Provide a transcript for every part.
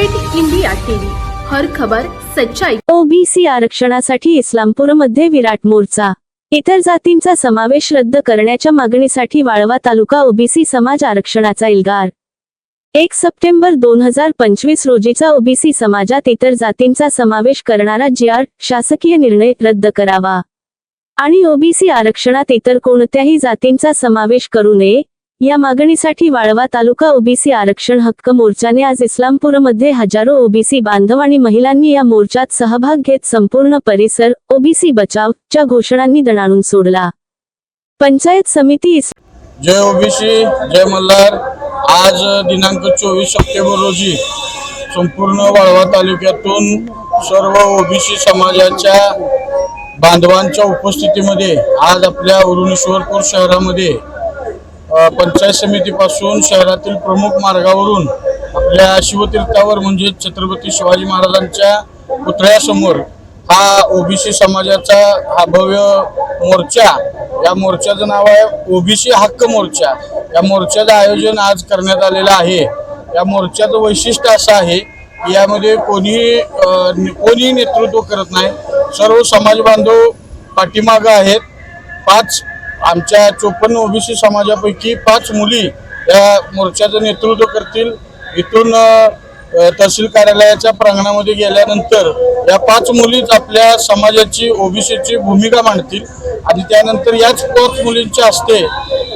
Red India TV. हर खबर सच्चाई. OBC आरक्षणासाठी इस्लामपूरमध्ये विराट मोर्चा. इतर जातींचा समावेश रद्द करण्याच्या मागणीसाठी वाळवा तालुका ओबीसी समाज आरक्षणाचा इल्गार. एक सप्टेंबर दोन हजार पंचवीस रोजीचा ओबीसी समाजात इतर जातींचा समावेश करणारा जी आर शासकीय निर्णय रद्द करावा. आणि ओबीसी आरक्षणात इतर कोणत्याही जातींचा समावेश करू नये या मागणीसाठी वाळवा तालुका ओबीसी आरक्षण हक्क मोर्चाने आज इस्लामपूरमध्ये हजारो ओबीसी बांधव आणि महिलांनी या मोर्चात सहभाग घेत संपूर्ण परिसर ओबीसी बचाव च्या घोषणांनी दणाणून सोडला. पंचायत समिती जय ओबीसी जय मल्हार. आज दिनांक चोवीस सप्टेंबर रोजी संपूर्ण वाळवा तालुक्यातून सर्व ओबीसी समाजाच्या बांधवांच्या उपस्थितीमध्ये आज आपल्या उरुणेश्वरपूर शहरामध्ये पंचायत समितीपासून शहरातील प्रमुख मार्गावरून आपल्या शिवतीर्थावर म्हणजे छत्रपती शिवाजी महाराजांच्या पुतळ्यासमोर हा ओबीसी समाजाचा हा भव्य मोर्चा या मोर्चाचं नाव आहे ओबीसी हक्क मोर्चा. या मोर्चाचं आयोजन आज करण्यात आलेलं आहे. या मोर्चाचं वैशिष्ट्य असं आहे की यामध्ये कोणी कोणीही नेतृत्व करत नाही. सर्व समाज बांधव पाठीमागं आहेत. पाच आमच्या चोपन्न ओबीसी समाजापैकी पाच मुली या मोर्चाचं नेतृत्व करतील. इथून तहसील कार्यालयाच्या प्रांगणामध्ये गेल्यानंतर या पाच मुलीच आपल्या समाजाची ओबीसीची भूमिका मांडतील. आणि त्यानंतर याच पाच मुलींच्या हस्ते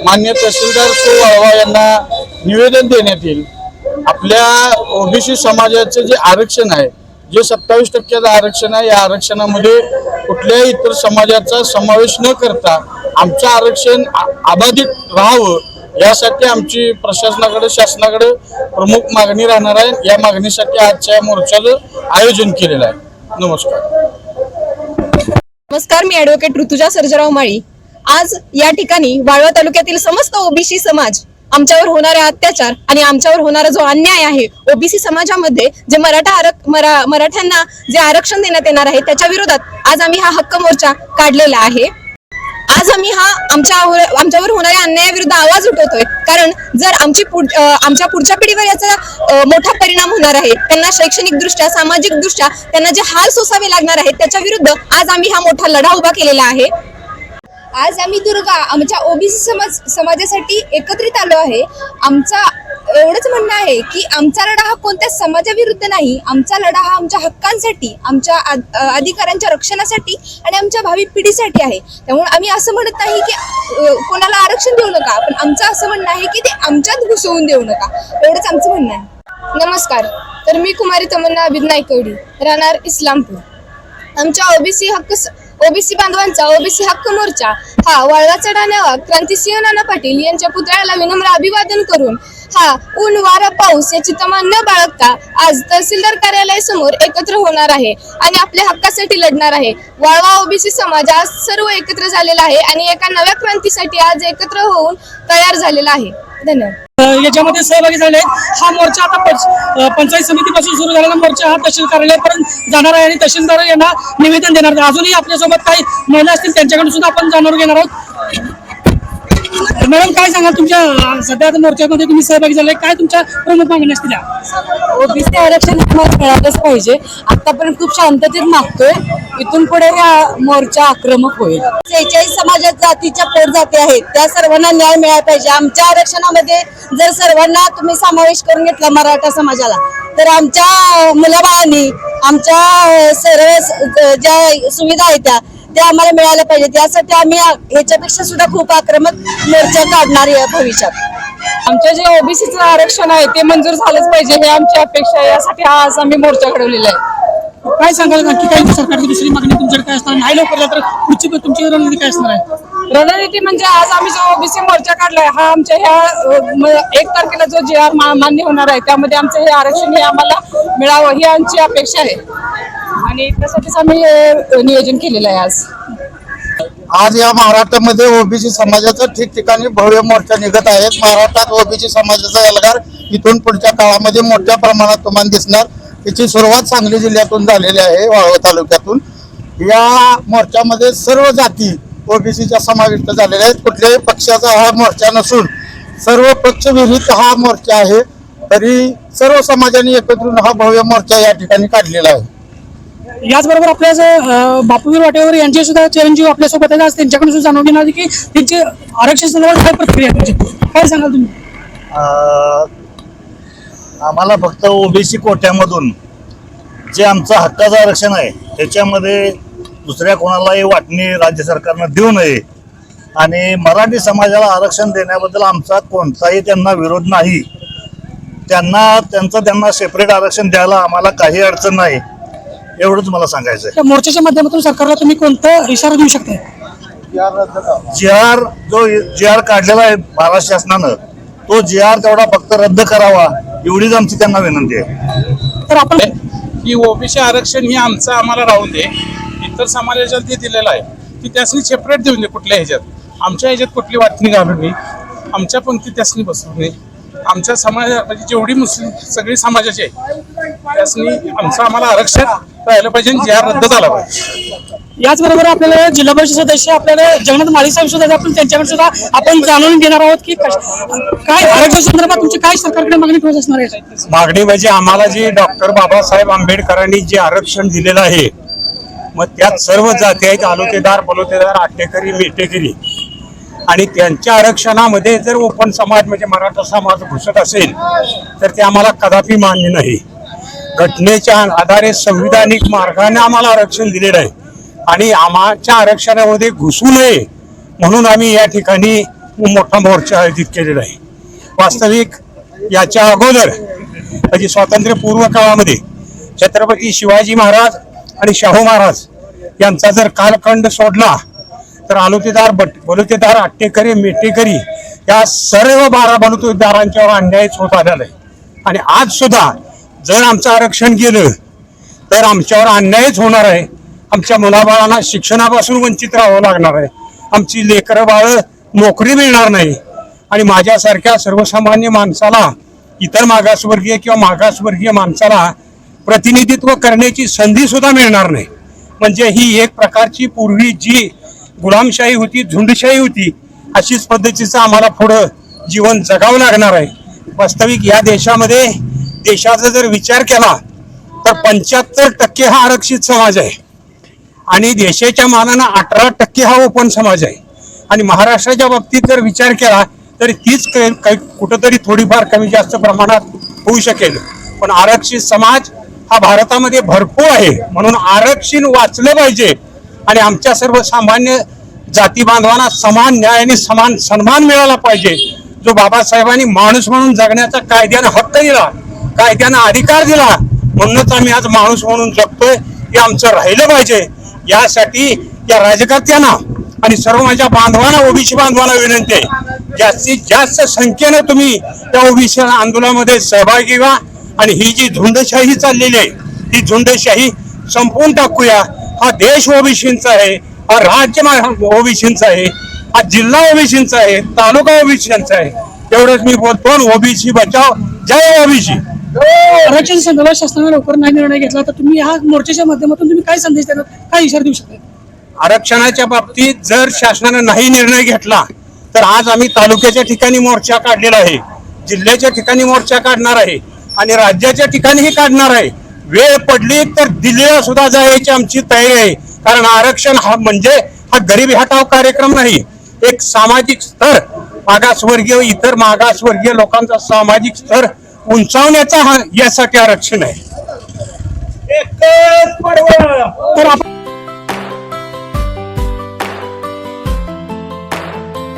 मान्य तहसीलदार सो वाळवा यांना निवेदन देण्यात येईल. आपल्या ओबीसी समाजाचं जे आरक्षण आहे जे सत्तावीस टक्क्याचं आरक्षण आहे या आरक्षणामध्ये कुठल्याही इतर समाजाचा समावेश न करता आमचं आरक्षण अबाधित राहावं यासाठी आमची प्रशासनाकडे शासनाकडे प्रमुख मागणी राहणार आहे. या मागणीसाठी आजच्या या मोर्चाचं आयोजन केलेलं आहे. नमस्कार. नमस्कार मी ऍडव्होकेट ऋतुजा सर्जराव माळी. आज या ठिकाणी वाळवा तालुक्यातील समस्त ओबीसी समाज आमच्यावर होणारे अत्याचार आणि आमच्यावर होणारा जो अन्याय आहे ओबीसी समाजामध्ये जे मराठा आरक मरा मराठ्यांना जे आरक्षण देण्यात येणार आहे त्याच्या विरोधात आज आम्ही हा हक्क मोर्चा काढलेला आहे. आज आम्ही हा आमच्या आमच्यावर होणाऱ्या अन्यायाविरुद्ध आवाज उठवतोय. कारण जर आमची पुढ- आमच्या पुढच्या पिढीवर याचा मोठा परिणाम होणार आहे त्यांना शैक्षणिक दृष्ट्या सामाजिक दृष्ट्या त्यांना जे हाल सोसावे लागणार आहेत त्याच्या विरुद्ध आज आम्ही हा मोठा लढा उभा केलेला आहे. आज आम्ही दुर्गा आमच्या ओबीसी समाज समाजासाठी एकत्रित आलो आहे. आमचा एवढंच म्हणणं आहे की आमचा लढा हा कोणत्या समाजाविरुद्ध नाही. आमचा लढा हा आमच्या हक्कांसाठी आमच्या अधिकारांच्या रक्षणासाठी आणि आमच्या भावी पिढीसाठी आहे. त्यामुळे आम्ही असं म्हणत नाही की कोणाला आरक्षण देऊ नका पण आमचं असं म्हणणं आहे की ते आमच्यात घुसवून देऊ नका. एवढंच आमचं म्हणणं आहे. नमस्कार. तर मी कुमारी तमन्ना अभिद नायकवडी राहणार इस्लामपूर. आमच्या ओबीसी हक्क ओबीसी बांधवांचा ओबीसी हक्क मोर्चा हा वाळवा चढाण्यावर क्रांतिसिंह नाना पाटील यांच्या पुतळ्याला विनम्र अभिवादन करून हा ऊन वारा पाऊस याची तमा न बाळगता आज तहसीलदार कार्यालयासमोर एकत्र होणार आहे आणि आपल्या हक्कासाठी लढणार आहे. वाळवा ओबीसी समाज आज सर्व एकत्र झालेला आहे आणि एका नव्या क्रांतीसाठी आज एकत्र होऊन तयार झालेला आहे. धन्यवाद. याच्यामध्ये सहभागी झाले हा मोर्चा आता पंच- पंचायत समितीपासून सुरू झालेला मोर्चा हा तहसील कार्यालयापर्यंत जाणार आहे आणि तहसीलदार यांना निवेदन देणार आहे अजूनही आपल्यासोबत काही महिला असतील त्यांच्याकडून सुद्धा आपण जाणून घेणार आहोत. मॅडम काय सांगाल तुमच्या सध्या आता मोर्चामध्ये तुम्ही सहभागी झाले काय तुमच्या प्रमुख मागण्या असतील ओबीसी आरक्षण आम्हाला मिळालंच पाहिजे. आतापर्यंत खूप शांततेत मागतोय. इथून पुढे हा मोर्चा आक्रमक होईल. सेहेचाळीस समाजात जातीच्या पोट जाती आहेत. त्या सर्वांना न्याय मिळाला पाहिजे. आमच्या आरक्षणामध्ये जर सर्वांना तुम्ही समावेश करून घेतला मराठा समाजाला तर आमच्या मुलाबाळांनी आमच्या सर्व ज्या सुविधा आहेत त्या त्या आम्हाला मिळाल्या पाहिजे. त्यासाठी आम्ही ह्याच्यापेक्षा सुद्धा खूप आक्रमक मोर्चा काढणार आहे भविष्यात. आमच्या जे ओबीसीचं आरक्षण आहे ते मंजूर झालंच पाहिजे. हे आमची अपेक्षा आहे. यासाठी हा आज आम्ही मोर्चा घडवलेला आहे. काय सांगाल नक्की काही सरकारची दुसरी मागणी तुमच्याकडे काय असणार? नाही लवकर तर पुढची तुमची रणनीती काय असणार आहे? रणनीती म्हणजे आज आम्ही जो ओबीसी मोर्चा काढलाय हा आमच्या ह्या एक तारखेला जो जे आर मान्य होणार आहे. त्यामध्ये आमचं हे आरक्षण हे आम्हाला मिळावं ही आमची अपेक्षा आहे. आणि त्यासाठीच आम्ही नियोजन केलेलं आहे आज. आज या महाराष्ट्रामध्ये ओबीसी समाजाचं ठिकठिकाणी भव्य मोर्चा निघत आहेत महाराष्ट्रात ओबीसी समाजाचा एल्गार इथून पुढच्या काळामध्ये मोठ्या प्रमाणात तुम्हाला दिसणार. याची सुरुवात सांगली जिल्ह्यातून झालेली आहे वाळवा तालुक्यातून. या मोर्चामध्ये सर्व जाती ओबीसीच्या समाविष्ट झालेल्या आहेत. कुठल्याही पक्षाचा हा मोर्चा नसून सर्व पक्षविरहित हा मोर्चा आहे. तरी सर्व समाजाने एकत्र हा भव्य मोर्चा या ठिकाणी काढलेला आहे. याचबरोबर आपल्या बापूवीर वाटेवर यांचे सुद्धा चिरंजीव आपल्यासोबत आहेत. आज त्यांच्याकडून सुद्धा जाणून घेणार की त्यांचे आरक्षण संदर्भात काय प्रक्रिया त्यांची? काय सांगाल तुम्ही? आम्हाला फक्त ओबीसी कोट्यामधून जे आमचं हक्काचं आरक्षण आहे त्याच्यामध्ये दुसऱ्या कोणालाही वाटणी राज्य सरकारनं देऊ नये. आणि मराठी समाजाला आरक्षण देण्याबद्दल आमचा कोणताही त्यांना विरोध नाही. त्यांना त्यांचं त्यांना सेपरेट आरक्षण द्यायला आम्हाला काही अडचण नाही. एवढंच मला सांगायचं आहे त्या मोर्चाच्या माध्यमातून सरकारला तुम्ही कोणता इशारा देऊ शकता जी आर जो जी आर काढलेला आहे महाराष्ट्र शासनानं तो जी आर तेवढा फक्त रद्द करावा एवढीच आमची त्यांना विनंती आहे. तर आपण की ओबीसी आरक्षण ही आमचं आम्हाला राहून दे इतर समाजाच्या ते दिलेलं आहे ती त्यासनी सेपरेट देऊन दे कुठल्या ह्याच्यात. आमच्या ह्याच्यात कुठली वाटणी घालून नये आमच्या पंक्ती त्यासनी बसवू नये. आमच्या समाज म्हणजे जेवढी मुस्लिम सगळी समाजाची आहे त्यासनी आमचं आम्हाला आरक्षण राहिलं पाहिजे आणि जी आर रद्द झाला पाहिजे याचबरोबर आपल्याला जिल्हा परिषद सदस्य आपल्याला जगन्नाथ माळी साहेब सुद्धा आहेत. आपण त्यांच्याकडे सुद्धा आपण जाणून घेणार आहोत की कश- काय आरक्षण संदर्भात तुमची काय सरकारकडे मागणी ठोस असणार आहे मागणी म्हणजे आम्हाला जी डॉक्टर बाबासाहेब आंबेडकरांनी जे आरक्षण दिलेलं आहे मग त्यात सर्व जाती आहेत आलोतेदार बलोतेदार आटेकरी मेटेकरी आणि त्यांच्या आरक्षणामध्ये जर ओपन समाज म्हणजे मराठा समाज घुसत असेल तर ते आम्हाला कदापि मान्य नाही. घटनेच्या आधारे संविधानिक मार्गाने आम्हाला आरक्षण दिलेलं आहे. आणि आमच्या आरक्षणामध्ये घुसू नये म्हणून आम्ही या ठिकाणी मोठा मोर्चा आयोजित केलेला आहे. वास्तविक याच्या अगोदर म्हणजे स्वातंत्र्यपूर्व काळामध्ये छत्रपती शिवाजी महाराज आणि शाहू महाराज यांचा जर कालखंड सोडला तर आलोतेदार बट बलुतेदार अट्टेकरी मेटेकरी या सर्व बारा बलुतेदारांच्यावर अन्यायच होत आलेला आहे. आणि आज सुद्धा जर आमचं आरक्षण गेलं तर आमच्यावर अन्यायच होणार आहे. आमच्या मुलाबाळांना शिक्षणापासून वंचित राहावं लागणार आहे. आमची लेकरं बाळं नोकरी मिळणार नाही. आणि माझ्यासारख्या सर्वसामान्य माणसाला इतर मागासवर्गीय किंवा मागासवर्गीय माणसाला प्रतिनिधित्व करण्याची संधी सुद्धा मिळणार नाही. म्हणजे ही एक प्रकारची पूर्वी जी गुलामशाही होती झुंडशाही होती अशीच पद्धतीचं आम्हाला पुढं जीवन जगावं लागणार आहे. वास्तविक या देशामध्ये देशाचा जर विचार केला तर पंच्याहत्तर टक्के हा आरक्षित समाज आहे. आणि देशाच्या मानानं अठरा टक्के हा ओपन समाज आहे. आणि महाराष्ट्राच्या बाबतीत जर विचार केला तर तीच काही कुठंतरी थोडीफार कमी जास्त प्रमाणात होऊ शकेल. पण आरक्षित समाज हा भारतामध्ये भरपूर आहे. म्हणून आरक्षण वाचलं पाहिजे. आणि आमच्या सर्वसामान्य जाती बांधवांना समान न्याय आणि समान सन्मान मिळाला पाहिजे. जो बाबासाहेबांनी माणूस म्हणून जगण्याचा कायद्यानं हक्क दिला कायद्यानं अधिकार दिला म्हणूनच आम्ही आज माणूस म्हणून जगतोय हे आमचं राहिलं पाहिजे. यासाठी या राजकर्त्यांना आणि सर्व माझ्या बांधवांना ओबीसी बांधवांना विनंती आहे. जास्तीत जास्त संख्येने तुम्ही त्या ओबीसी आंदोलनामध्ये सहभागी व्हा आणि ही जी झुंडशाही चाललेली आहे ही झुंडशाही संपवून टाकूया. हा देश ओबीसींचा आहे. हा राज्य ओबीसींचा आहे हा जिल्हा ओबीसींचा आहे तालुका ओबीसींचा आहे. तेवढंच मी बोलतो. ओबीसी बचाव. जय ओबीसी आरक्षण संदर्भात शासनाने लवकर नाही निर्णय घेतला. तर तुम्ही या मोर्चाच्या माध्यमातून तुम्ही काय संदेश देणार? काय इशारा देऊ शकता? आरक्षणाच्या बाबतीत जर शासनानं नाही निर्णय घेतला तर आज आम्ही तालुक्याच्या ठिकाणी मोर्चा काढलेला आहे. जिल्ह्याच्या ठिकाणी मोर्चा काढणार आहे. आणि राज्याच्या ठिकाणीही काढणार आहे. वेळ पडली तर दिल्लीला सुद्धा जायची आमची तयारी आहे. कारण आरक्षण हा म्हणजे हा गरिबी हटाव कार्यक्रम नाही. एक सामाजिक स्तर मागासवर्गीय इतर मागासवर्गीय लोकांचा सामाजिक स्तर उंचावण्याचा हा यासाठी आरक्षण आहे. तर आपण